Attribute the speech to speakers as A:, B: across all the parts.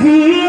A: hmm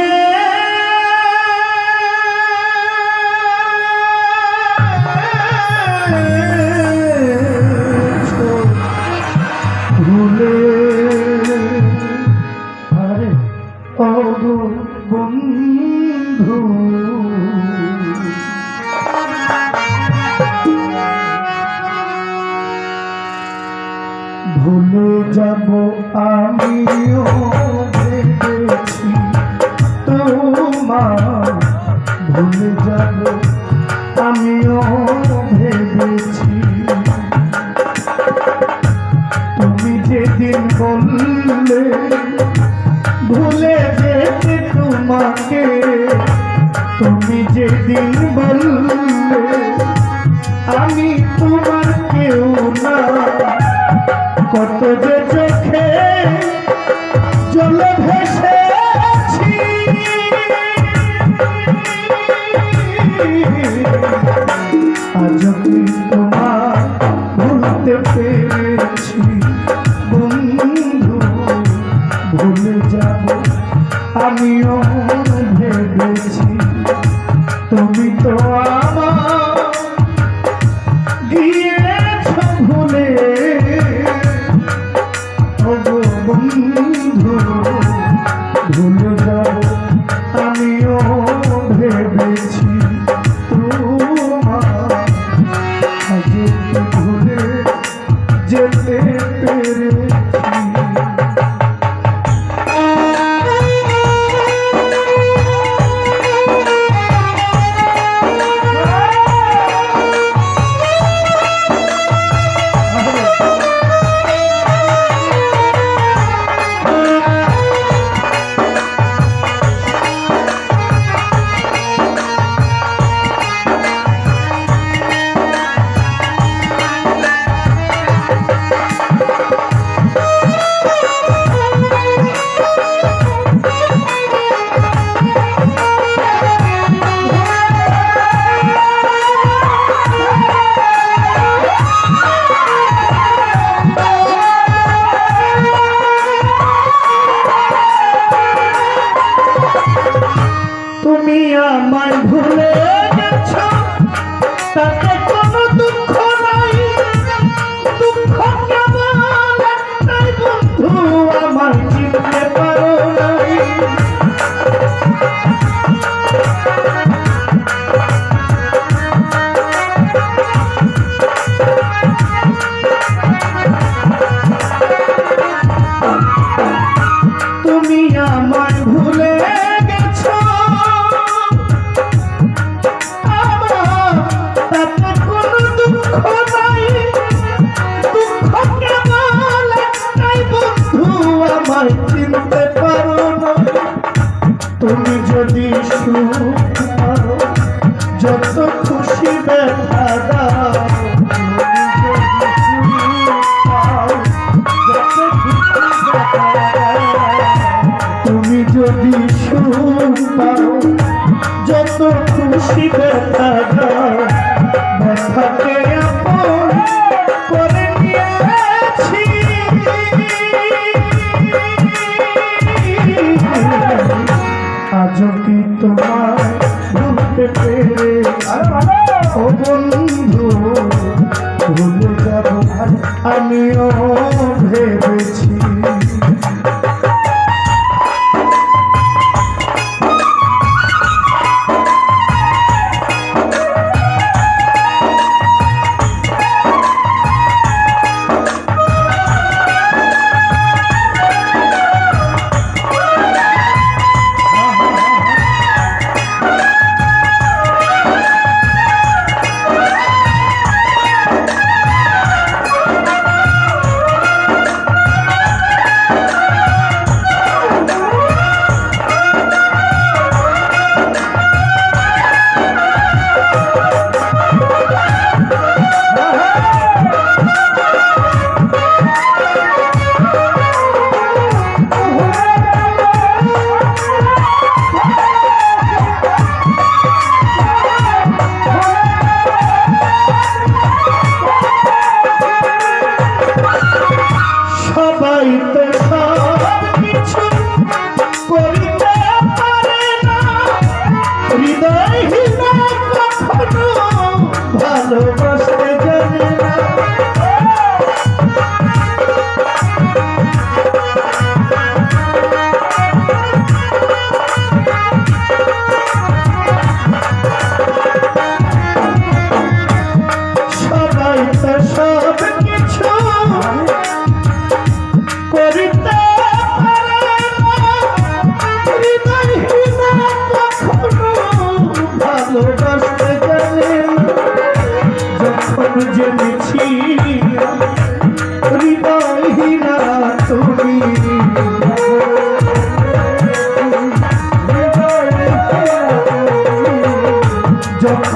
A: আমায় ভুলে গেছ? তাতে আমায় চিনতে পারো না। তুমি যদি সুখ পারো, যত খুশি ব্যথা দাও, তুমি যদি সুখ পাও যত খুশি ব্যথা দাও, ব্যথাকে আমিও ভেবেছি। love.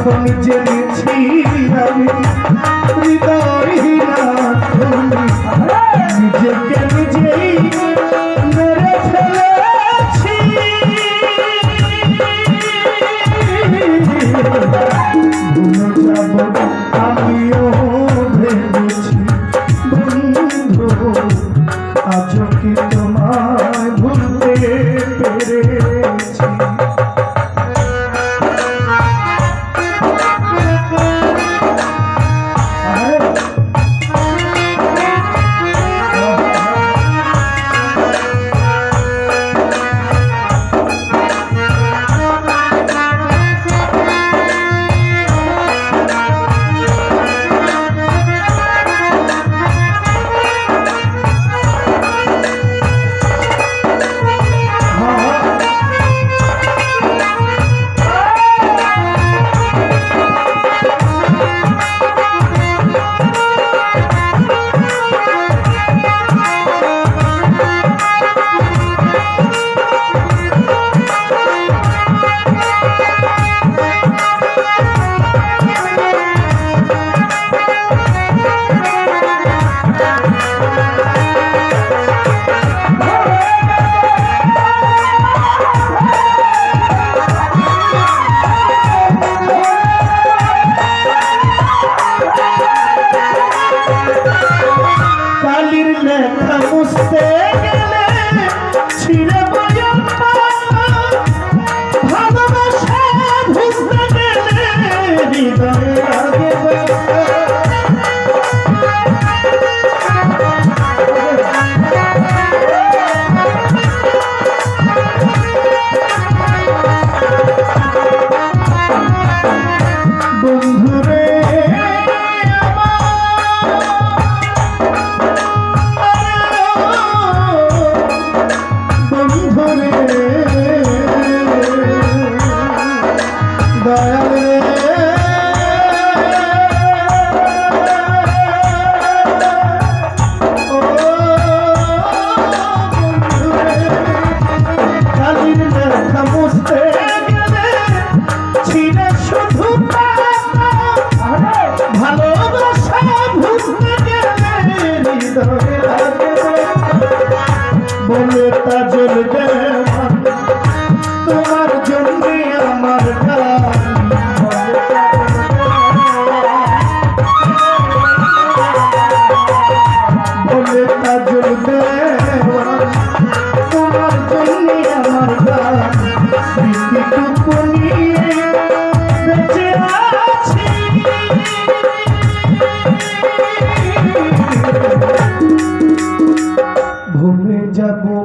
A: তখন জেনেছি আমি হৃদয়হীনা ভুলে